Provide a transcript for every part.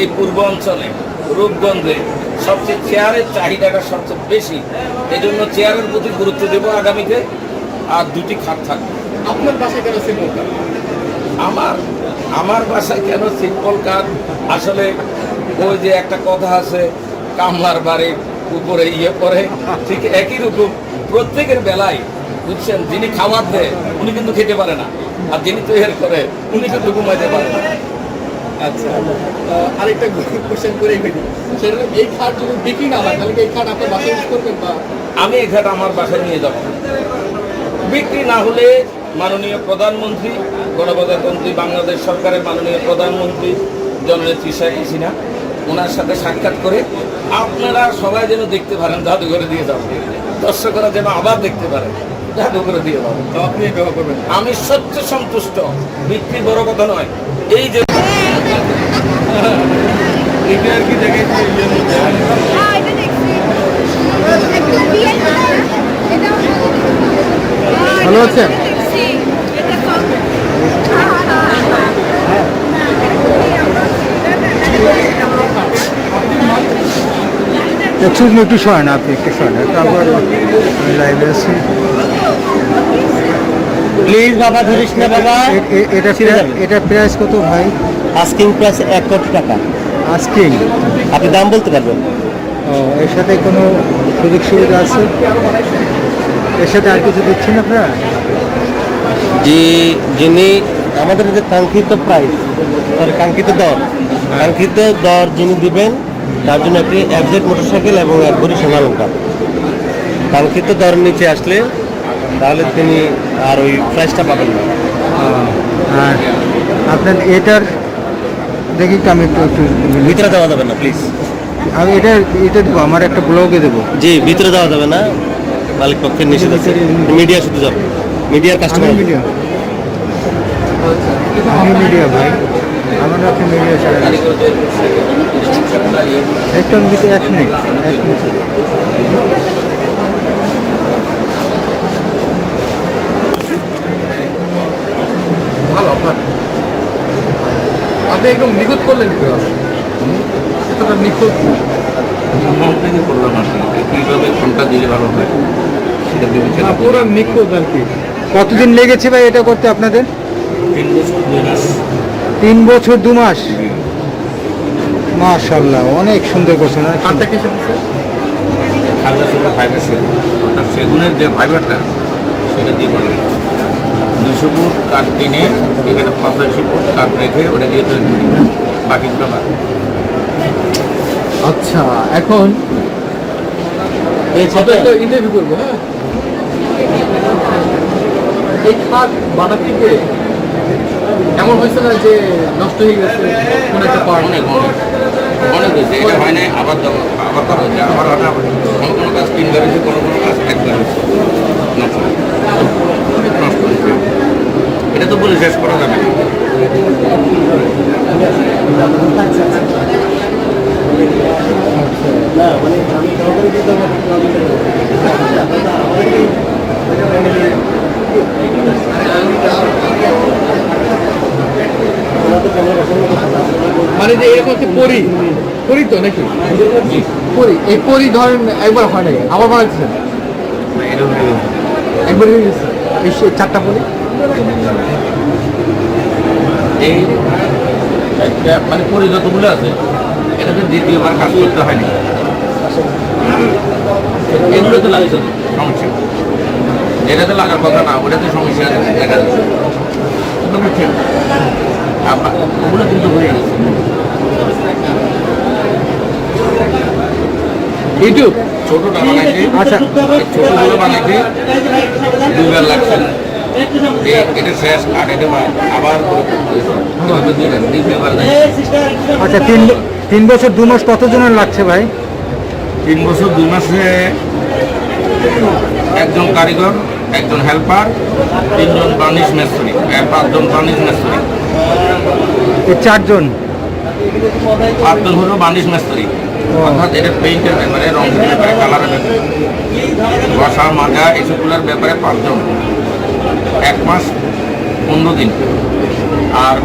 এই পূর্ব অঞ্চলে রূপগঞ্জে সবচেয়ে চেয়ারের চাহিদাটা সবচেয়ে বেশি। এই জন্য চেয়ারের প্রতি গুরুত্ব দেবো আগামীতে আর দুটি খাট থাকবে। আপনার বাসায় কেন সিম্পল কার আমার আমার বাসায় কেন সিম্পল কাজ আসলে ওই যে একটা কথা আছে কামলার বাড়ির উপরে ইয়ে করে ঠিক একই রকম। প্রত্যেকের বেলায় বুঝছেন যিনি খাবার দেয় উনি কিন্তু খেতে পারে না। আর যিনি তৈরি করে উনি কিন্তু ঘুমাইতে পারে না। আচ্ছা। আরেকটা কোশ্চেন করেই ফেলি। সেটা এই খাট যদি বিক্রি না হয় তাহলে এই খাট আপনার বাসায় ইউজ করবেন বা? আমি এখানে আমার বাসায় নিয়ে যাব। বিক্রি না হলে মাননীয় প্রধানমন্ত্রী গণপ্রজাতন্ত্রী বাংলাদেশ সরকারের মাননীয় প্রধানমন্ত্রী জননেত্রী শেখ হাসিনা ওনার সাথে সাক্ষাৎ করে আপনারা সবাই যেন দেখতে পারেন জাদুঘরে দিয়ে যাব দর্শকরা যেন আবার দেখতে পারে জাদুঘরে দিয়ে যাব তো আপনি ব্যবহার করবেন। আমি সত্য সন্তুষ্ট। বিক্রি বড় কথা নয়। এই যে এটা আর কি দেখছি। ভালো আছেন? হ্যাঁ, একটু একটু শোয় না আপনি একটু শোয় না তারপর লাইভে আছি প্লিজ বাবা ধরিস না বাবা এটা এটা প্রাইস কত ভাই আস্কিং প্রাইস এক কোটি টাকা। আস্কিং আপনি দাম বলতে পারবেন। এর সাথে কোনো সুযোগ সুবিধা আছে? এর সাথে আর কিছু দিচ্ছেন আপনারা? যে যিনি আমাদের যে কাঙ্ক্ষিত প্রাইস কাঙ্ক্ষিত দর কাঙ্ক্ষিত দর যিনি দিবেন তার জন্য একটি অ্যাবজেট মোটরসাইকেল এবং এক ভরি সোনা অলঙ্কার কাঙ্ক্ষিত দর নিচে আসলে তাহলে তিনি আর ওই প্রাইসটা পাবেন না। আর আপনার এটার দেখি আমি একটু একটু ভিতরে দেওয়া যাবে না প্লিজ আমি এটা এটা দেবো আমার একটা ব্লগে দেবো। জি ভিতরে দেওয়া যাবে না। মালিক পক্ষের নিষেধ আছে। মিডিয়া শুধু যাবে। মিডিয়ার কাস্টমার মিডিয়া। আমি মিডিয়া ভাই। আমার একটা মিডিয়া ছাড়া এক মিনিট এক মিনিট ভালো আপনার আপনি একদম নিখুঁত করলেন কীভাবে? এতটা নিখুঁত? মন থেকে করলাম আসলে কীভাবে কোনটা দিলে ভালো হয় সেটা বিবেচনা না, পুরো নিখুঁত আর কি। কতদিন লেগেছে ভাই এটা করতে আপনাদের? তিন বছর দুই মাস। তিন বছর দু মাস? মাশাল্লাহ অনেক সুন্দর করছেন। কাঠটা সুপার ফাইবার সেগুনের যে ফাইবারটা সেটা দিয়ে দুশো ফুট কাঠ কিনে এখানে পঁচাশি ফুট কাঠ রেখে ওটা দিয়ে তৈরি করি। বাকিটা বাদ আচ্ছা এখন ইন্টারভিউ করব হ্যাঁ? এই খাট বানাতে গিয়ে এমন হয়েছে না যে নষ্ট হয়ে গেছে কোন একটা পার্ট অনেক অনেক অনেক হয়েছে। এটা হয় নাই আবার আবার করা হয়েছে আবার আবার কোনো কোনো কাজ তিনবার হয়েছে কোনো কোনো কাজ একবার হয়েছে। নষ্ট হয়েছে এটা তো বলে শেষ করা যাবে না। মানে যে এরকম হচ্ছে পরি। পরি তো নাকি? পরি। এই পরি ধরেন একবার হয় নাই। আবার বানাচ্ছেন একবার হয়ে গেছে? এই চারটা পরি এই একটা মানে পরি যতগুলো আছে এটাতে দ্বিতীয়বার কাজ করতে হয়নি। এগুলো তো লাগছে সমস্যা। এটাতে লাগার কথা না ওটাতে সমস্যা দেখা যাচ্ছে। ওগুলো কিন্তু হয়ে গেছে। ইউটিউব। ছোটটা বানাইছে। আচ্ছা। ছোটগুলো বানাইতে দুইবার লাগছে এটা শেষ আর এটা আবার। আচ্ছা তিন তিন বছর দু মাস কতজনের লাগছে ভাই? তিন বছর দুই মাসে একজন কারিগর একজন হেল্পার তিনজন বার্নিশ মেস্ত্রি পাঁচজন বার্নিশ মেস্ত্রি। চারজন? পাঁচজন হলো বার্নিশ মেস্ত্রি। অর্থাৎ এটা পেইন্টের ব্যাপারে রঙের ব্যাপারে কালারের ব্যাপারে। বসা মাজা এসবগুলোর ব্যাপারে পাঁচজন। এক মাস পনেরো দিন। আর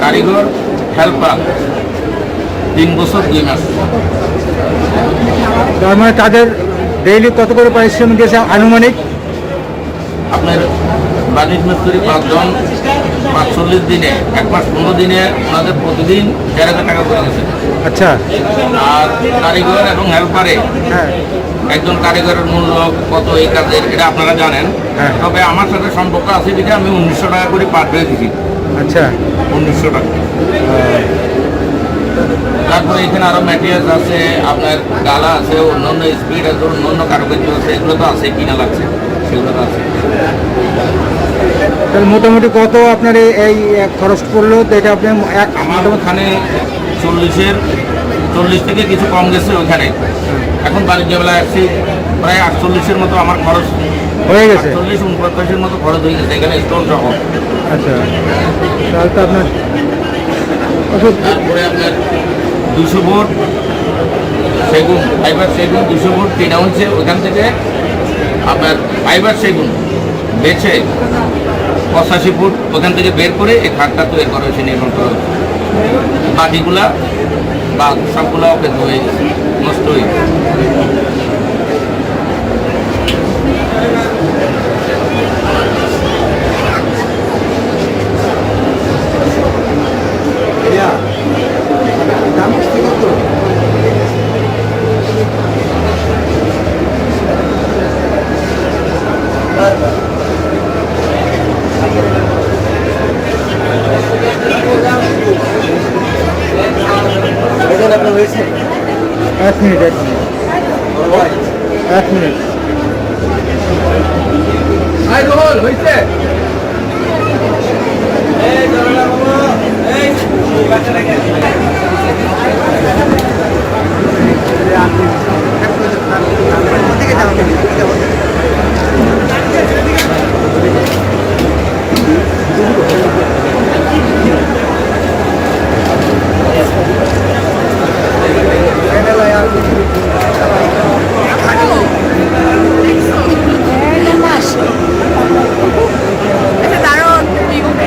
কারিগর হেল্পার তিন বছর দুই মাস। তার মানে তাদের ডেইলি কত করে পারিশ্রমিক দিয়েছে আনুমানিক? আপনার বাণিজ্য মিস্ত্রি পাঁচজন পাঁচচল্লিশ দিনে এক মাস পনেরো দিনে ওনাদের প্রতিদিন দেড় হাজার টাকা করে গেছে। আচ্ছা। আর কারিগর এবং হেল্পারে হ্যাঁ। একজন কারিগরের মূল্য কত এই কাজের এটা আপনারা জানেন। হ্যাঁ। তবে আমার সাথে সম্পর্ক আছে বিধে আমি উনিশশো টাকা করে পার পেয়ে দিচ্ছি আচ্ছা। উনিশশো টাকা। তারপরে এখানে আরও ম্যাটেরিয়ালস আছে আপনার গালা আছে অন্যান্য স্পিড আছে অন্যান্য কারুকার্য আছে এগুলো তো আছে কিনা লাগছে সেগুলো তো আছে। তাহলে মোটামুটি কত আপনার এই- খরচ পড়ল তো এটা আপনি এক আমার ওখানে চল্লিশের চল্লিশ থেকে কিছু কম গেছে ওখানে এখন বাণিজ্য বেলা আসছি প্রায় আটচল্লিশের মতো আমার খরচ। হয়ে গেছে? চল্লিশ উনপঞ্চাশের মতো খরচ হয়ে গেছে এখানে স্টোর সহ। আচ্ছা। তাহলে তো আপনার তারপরে আপনার দুশো ভোট সেগুন ফাইবার সেগুন দুশো ভোট তিন আউন্সে ওখান থেকে আপনার ফাইবার সেগুন বেছে পঁচাশি ফুট ওখান থেকে বের করে এই খাটটা তৈরি করা হয়েছে নির্মাণ করা হয়েছে। বাকিগুলা বা সবগুলা নষ্ট হয়ে গেছে। এক মিনিট এক মিনিট এক মিনিট আই রোল হইছে আচ্ছা দারুণ বিগুবে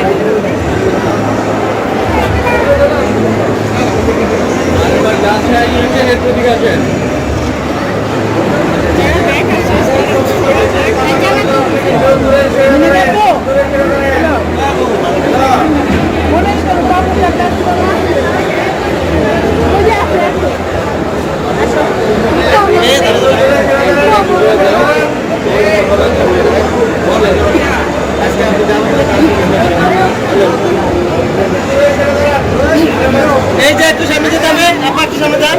এই যে একটু সামনে যেতে হবে আপা একটু সামনে যান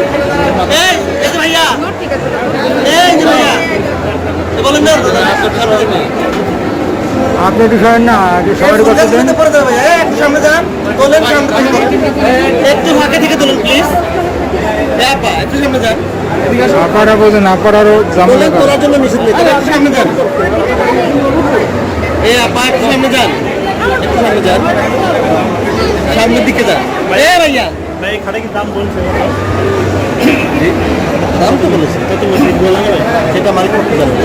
এই এই যে ভাইয়া এই যে ভাইয়া এ বলেন না সামনে যেতে সরেন না সবাই কথা দেন। একটু সামনে যান তোলেন সামনে একটু ফাঁকে থেকে তোলেন প্লিজ একটু সামনে যান। আপারা বলুন আপারারও জামালা তোলার জন্য নিষেধ নেই একটু সামনে যান। এই আপা একটু সামনে যান। একটু সামনে যান। সামনের দিকে যান। এ ভাইয়া। দাম তো বলেছে কত বেশি বলা যাবে সেটা মালিক করতে জানবে।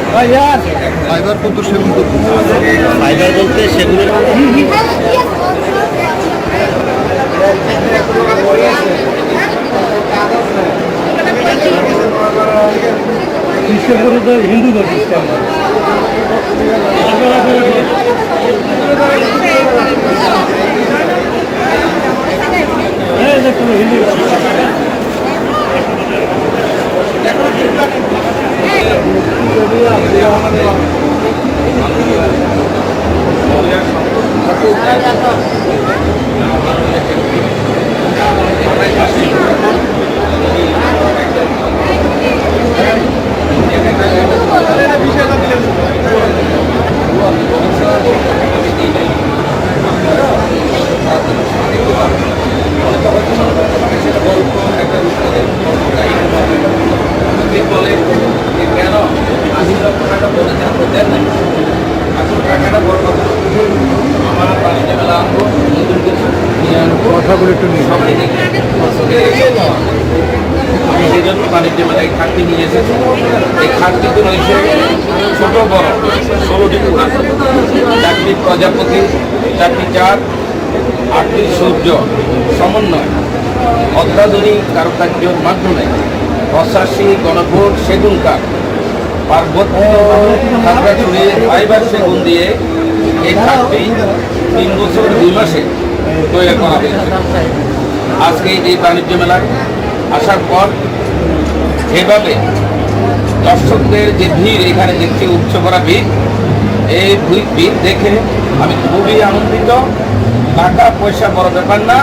ফাইবার কত সেগুন কত ফাইবার বলতে সেগুনের হিন্দু ধর্ম কথাগুলো একটু নিয়ে সব দিকে আমি সেই জন্য বাণিজ্য মেলায় খাটটি নিয়ে এসেছি এই রয়েছে ছোট বড় ষোলোটি পুরা। চারটি প্রজাপতি চারটি চাঁদ আটটি সূর্য সমন্বয়। অত্যাধুনিক কারুকার্যের মাধ্যমে রসাসী গণভোট সেগুন কাঠ পার্বত্য খাগড়াছড়ি ফাইবার সেগুন দিয়ে এই খাটটি তিন বছর, দুই মাসে তৈরি করা হয়েছে। আজকে এই বাণিজ্য মেলায় আসার পর যেভাবে দর্শকদের যে ভিড়, এখানে দেখছি উচ্চ করা ভিড়, এই ভিড় দেখে আমি খুবই আনন্দিত। টাকা, পয়সা বড় ব্যাপার না,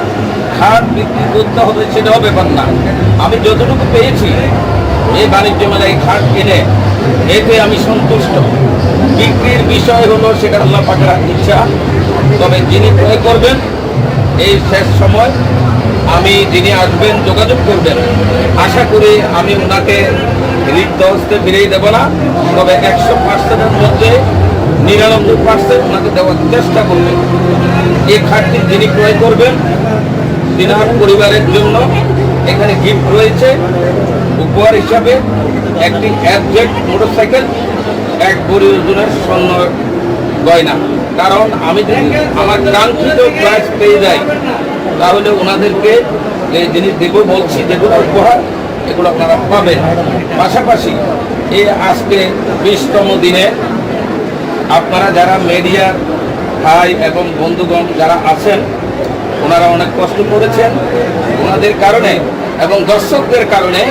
খাট বিক্রি করতে হবে সেটাও ব্যাপার না। আমি যতটুকু পেয়েছি এই বাণিজ্য মেলায় খাট কিনে, এতে আমি সন্তুষ্ট। বিক্রির বিষয় হলো সেটা আল্লাহ পাকের ইচ্ছা। তবে যিনি ক্রয় করবেন এই শেষ সময় আমি যিনি আসবেন যোগাযোগ করবেন। আশা করি আমি ওনাকে রিক্ত হস্তে ফিরিয়ে দেব না, তবে একশো পার্সেন্টের মধ্যে নিরানব্বই পার্সেন্ট ওনাকে দেওয়ার চেষ্টা করবেন। এই খাটটি যিনি ক্রয় করবেন, তিনার পরিবারের জন্য এখানে গিফট রয়েছে। উপহার হিসাবে একটি অ্যাবজেক্ট মোটরসাইকেল এক বড়ি স্বর্ণ গয়না। কারণ আমি যদি আমার কাঙ্ক্ষিত প্রাইস পেয়ে যাই, তাহলে ওনাদেরকে যে জিনিস দেবো বলছি যেগুলো উপহার, এগুলো আপনারা পাবেন। পাশাপাশি এই আজকে বিশতম দিনে আপনারা যারা মিডিয়ার ভাই এবং বন্ধুগণ যারা আছেন, ওনারা অনেক কষ্ট করেছেন ওনাদের কারণে এবং দর্শকদের কারণে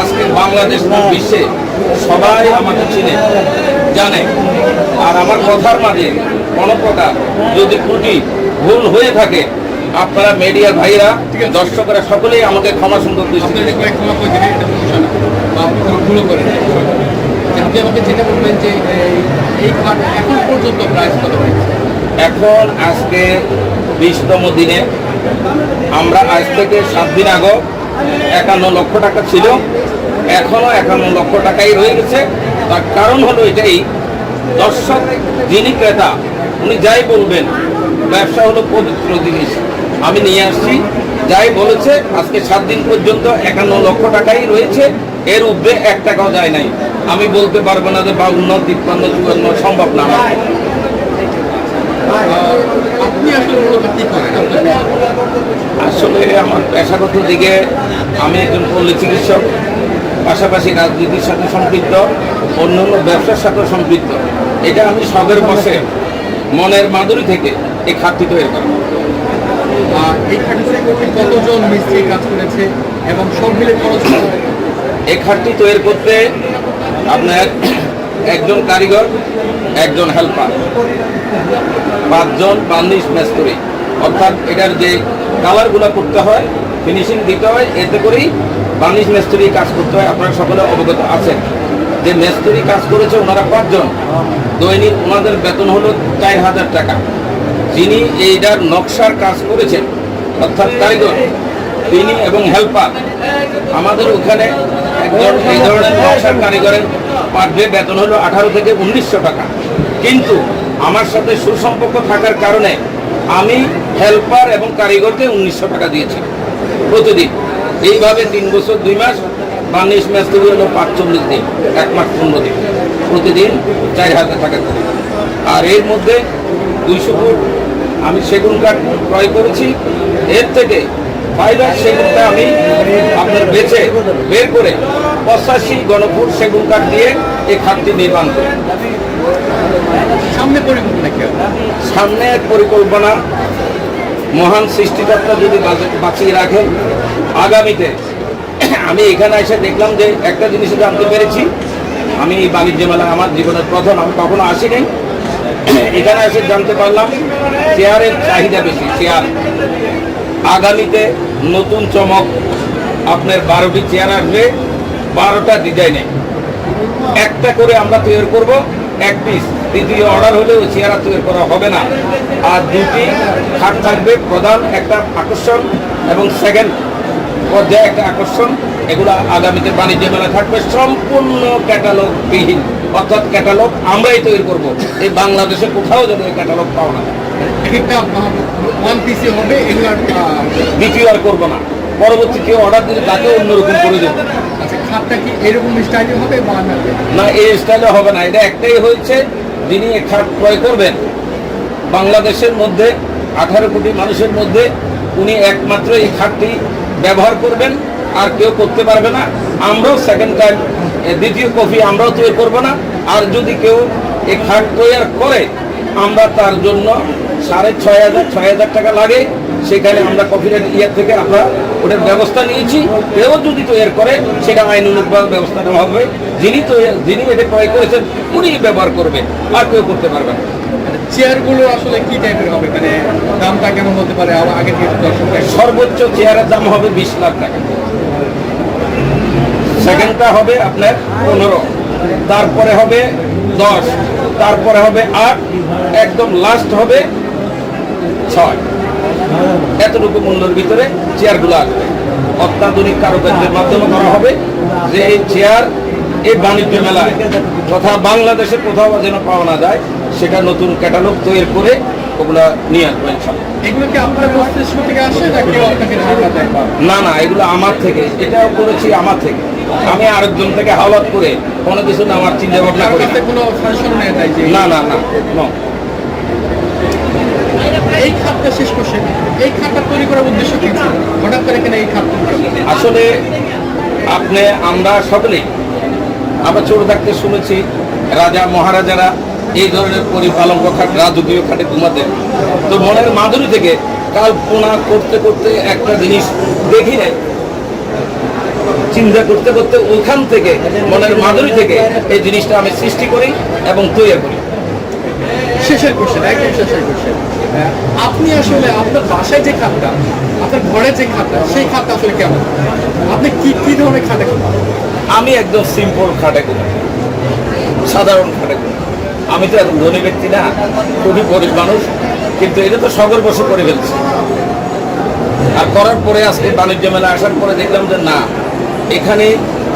আজকে বাংলাদেশ বিশ্বে সবাই আমাকে চিনে, জানে। আর আমার কথার মাঝে কোনো প্রকার যদি ত্রুটি ভুল হয়ে থাকে আপনারা মিডিয়ার ভাইরা দর্শকরা সকলেই আমাকে ক্ষমা সুন্দর আপনি আমাকে যেটা বলবেন যে এই- এখন পর্যন্ত প্রাইস কত হয়েছে? এখন আজকে বিশতম দিনে। আমরা আজ থেকে সাত দিন আগে একান্ন লক্ষ টাকা ছিল। এখনও একান্ন লক্ষ টাকাই রয়ে গেছে। তার কারণ হলো এটাই দর্শক যিনি ক্রেতা উনি যাই বলবেন ব্যবসা হলো পবিত্র জিনিস। আমি নিয়ে আসছি যাই বলেছে আজকে সাত দিন পর্যন্ত একান্ন লক্ষ টাকাই রয়েছে এর উপরে এক টাকাও যায় নাই। আমি বলতে পারব না যে বা বাউন্ন তিপ্পান্ন চুয়ান্ন সম্ভব না? আসলে আমার পেশাগত দিকে আমি একজন পল্লী চিকিৎসক পাশাপাশি রাজনীতির সাথে সম্পৃক্ত অন্যান্য ব্যবসার সাথে সম্পৃক্ত। এটা আমি সবের বসে মনের মাধুরী থেকে এই খাতটি তৈরি করা। এই খাটটিতে কতজন মিস্ত্রি কাজ করেছে এবং সব মিলে খরচ? এই খাতটি তৈরি করতে আপনার একজন কারিগর, একজন হেল্পার, পাঁচজন বান্দিশ মেস্তরি। অর্থাৎ এটার যে কালারগুলো করতে হয় ফিনিশিং দিতে হয়, এতে করেই বান্দিশ মেস্তরি কাজ করতে হয়। আপনারা সকলে অবগত আছেন। যে মেস্তরি কাজ করেছে ওনারা পাঁচজন। দৈনিক ওনাদের বেতন হলো চার হাজার টাকা। যিনি এইটার নকশার কাজ করেছেন, অর্থাৎ কারিগর, তিনি এবং হেল্পার, আমাদের ওখানে একজন এই ধরনের নকশার কারিগরের পার ডে বেতন হলো আঠারো থেকে উনিশশো টাকা। কিন্তু আমার সাথে সুসম্পর্ক থাকার কারণে আমি হেল্পার এবং কারিগরকে উনিশশো টাকা দিয়েছি প্রতিদিন। এইভাবে তিন বছর, দুই মাস বাংলিশ ম্যাচ তৈরি হলো পাঁচচল্লিশ দিন এক মাস পনেরো দিন। প্রতিদিন চার হাজার টাকা করে। আর এর মধ্যে দুইশো ফুট আমি সেগুন কাঠ ক্রয় করেছি। এর থেকে ফাইবার সেগুনটা আমি আপনার বেছে বের করে পঁচাশি গণফুট সেগুন কাঠ দিয়ে এই খাতটি নির্মাণ করি। সামনে পরিকল্পনা কি হবে? সামনে এক পরিকল্পনা। মহান সৃষ্টিকর্তা যদি বাঁচিয়ে রাখেন আগামীতে আমি এখানে এসে দেখলাম যে একটা জিনিস জানতে পেরেছি। আমি এই বাণিজ্য মেলায় আমার জীবনের প্রথম, আমি কখনো আসিনি। এখানে এসে জানতে পারলাম চেয়ারের চাহিদা বেশি চেয়ার আগামীতে নতুন চমক আপনার বারোটি চেয়ার আসবে, বারোটা ডিজাইনে। একটা করে আমরা তৈরি করব, এক পিস দ্বিতীয় অর্ডার হলে ওই চেয়ারা তৈরি করা হবে না। আর দুটি খাট থাকবে, প্রধান একটা আকর্ষণ এবং সেকেন্ড পর্যায়ে একটা আকর্ষণ এগুলো আগামীতে বাণিজ্য মেলা থাকবে। সম্পূর্ণ ক্যাটালগ বিহীন অর্থাৎ ক্যাটালগ আমরাই তৈরি করব। এই বাংলাদেশে কোথাও যেন এই ক্যাটালগ পাও না এক একটা আহ, ওয়ান পিসি হবে এগুলো আর, আহ, দ্বিতীয় আর করব না। পরবর্তী কেউ অর্ডার দিলে তাকে অন্যরকম করে দেবো। আচ্ছা খাটটা কি এরকম স্টাইলে হবে না? না এই স্টাইলে হবে না। এটা একটাই হয়েছে যিনি এ খাট ক্রয় করবেন। বাংলাদেশের মধ্যে আঠারো কোটি মানুষের মধ্যে উনি একমাত্র এই খাটটি ব্যবহার করবেন, আর কেউ করতে পারবে না। আমরাও সেকেন্ড টাইম দ্বিতীয় কপি আমরাও তৈরি করব না। আর যদি কেউ এই খাট তৈরি করে, আমরা তার জন্য সাড়ে ছয় হাজার ছয় হাজার টাকা লাগে। সেখানে আমরা কপিরাইট ইয়ার থেকে আমরা ওটার ব্যবস্থা নিয়েছি। কেউ যদি তৈরি করে, সেটা আইন আইনানুগভাবে ব্যবস্থা নেওয়া হবে। যিনি তৈরি যিনি এটা ক্রয় করেছেন উনি ব্যবহার করবেন, আর কেউ করতে পারবে না। চেয়ারগুলো আসলে কি টাইপের হবে? মানে দামটা কেমন হতে পারে? আগে থেকে দর্শক সর্বোচ্চ চেয়ারের দাম হবে বিশ লাখ টাকা। সেকেন্ডটা হবে আপনার পনেরো। তারপরে হবে দশ। তারপরে হবে আট। একদম লাস্ট হবে ছয়। এতটুকু মূল্যের ভিতরে চেয়ারগুলো আসবে। অত্যাধুনিক কারুকার্যের মাধ্যমে করা হবে যে এই চেয়ার এই বাণিজ্য মেলায় তথা বাংলাদেশে কোথাও যেন পাওয়া না যায় সেটা নতুন ক্যাটালগ তৈরি করে ওগুলা নিয়ে আসবেন ইনশাল্লাহ। এগুলো কি আপনার মস্তিষ্ক থেকে আসে না না এগুলো আমার থেকে এটাও করেছি আমার থেকে। আমি আরেকজন থেকে হাওলাত করে কোনো কিছু না আমার চিন্তা ভাবনা করি না। না না এই খাতটা শেষ করছেন এই খাতটা তৈরি করার উদ্দেশ্য কি হঠাৎ করে কেন এই খাত আসলে আপনি আমরা সকলেই আমরা ছোট থাকতে শুনেছি রাজা মহারাজারা এই ধরনের পরিপালন খাট রাজকীয় খাটে ঘুমাতেন তো মনের মাধুরী থেকে কল্পনা করতে করতে একটা জিনিস দেখি নাই চিন্তা করতে করতে ওখান থেকে মনের মাধুরী থেকে এই জিনিসটা আমি সৃষ্টি করি এবং তৈরি করি। শেষের কোশ্চেন একদম শেষের কোশ্চেন আপনি আসলে আপনার বাসায় যে খাতটা আপনার ঘরে যে খাতটা সেই খাতটা আসলে কেমন? আপনি কি কি ধরনের খাটে আমি একদম সিম্পল খাটে সাধারণ খাটে আমি তো এত ধনী ব্যক্তি না খুবই গরিব মানুষ কিন্তু এটা তো সগর বসে করে ফেলছে। আর করার পরে আজকে বাণিজ্য মেলা আসার পরে দেখলাম যে না এখানে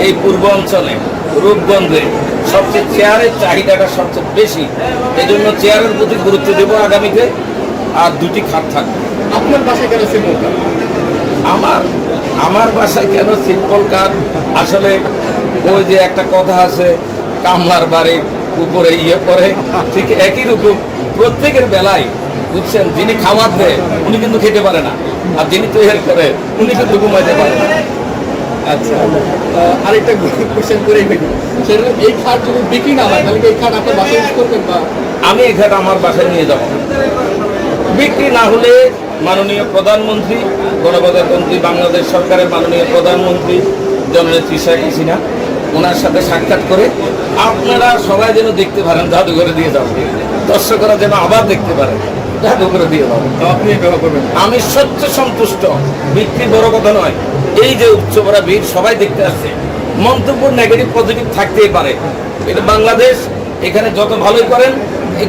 এই পূর্ব অঞ্চলে রূপগঞ্জে সবচেয়ে চেয়ারের চাহিদাটা সবচেয়ে বেশি। এই জন্য চেয়ারের প্রতি গুরুত্ব দেবো আগামীতে আর দুটি খাত থাকবে। আপনার বাসায় কেন সিম্পল আমার আমার বাসায় কেন সিম্পল কাজ আসলে ওই যে একটা কথা আছে কামলার বাড়ি উপরে ইয়ে করে, ঠিক একই রকম প্রত্যেকের বেলায় বুঝছেন, যিনি খাবার দেয়, উনি কিন্তু খেতে পারে না। আর যিনি তৈরি করে, উনি কিন্তু ঘুমাইতে পারে না। আচ্ছা এই বিক্রি না হয়, তাহলে এই বাসায় বা? আমি বাসায় নিয়ে বিক্রি না হলে মাননীয় প্রধানমন্ত্রী, গণপ্রজাতন্ত্রী, বাংলাদেশ সরকারের মাননীয় প্রধানমন্ত্রী, জননেত্রী শেখ হাসিনা ওনার সাথে সাক্ষাৎ করে আপনারা সবাই যেন দেখতে পারেন জাদুঘরে দিয়ে যাব দর্শকরা যেন আবার দেখতে পারেন জাদুঘরে দিয়ে যাব আপনি করবেন আমি সত্য সন্তুষ্ট বিক্রি বড় কথা নয়। এই যে উচ্চবরা ভিড় সবাই দেখতে আসছে। মন্তব্য নেগেটিভ পজিটিভ থাকতেই পারে। এটা বাংলাদেশ এখানে যত ভালোই করেন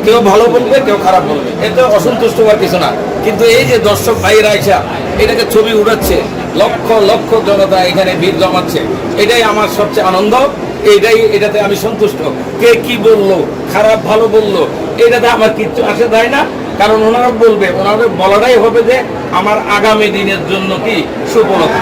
কেউ ভালো বলবে কেউ খারাপ বলবে। এতে অসন্তুষ্ট হওয়ার কিছু না। কিন্তু এই যে দর্শক ভাইয়েরা আইসা এটাকে ছবি উড়াচ্ছে লক্ষ লক্ষ জনতা এখানে ভিড় জমাচ্ছে। এটাই আমার সবচেয়ে আনন্দ, এটাই এটাতে আমি সন্তুষ্ট। কে কি বলল, খারাপ ভালো বলল, এটাতে আমার কিচ্ছু আসে যায় না। কারণ ওনারা বলবে, ওনাদের বলাটাই হবে যে আমার আগামী দিনের জন্য কি সুফলতা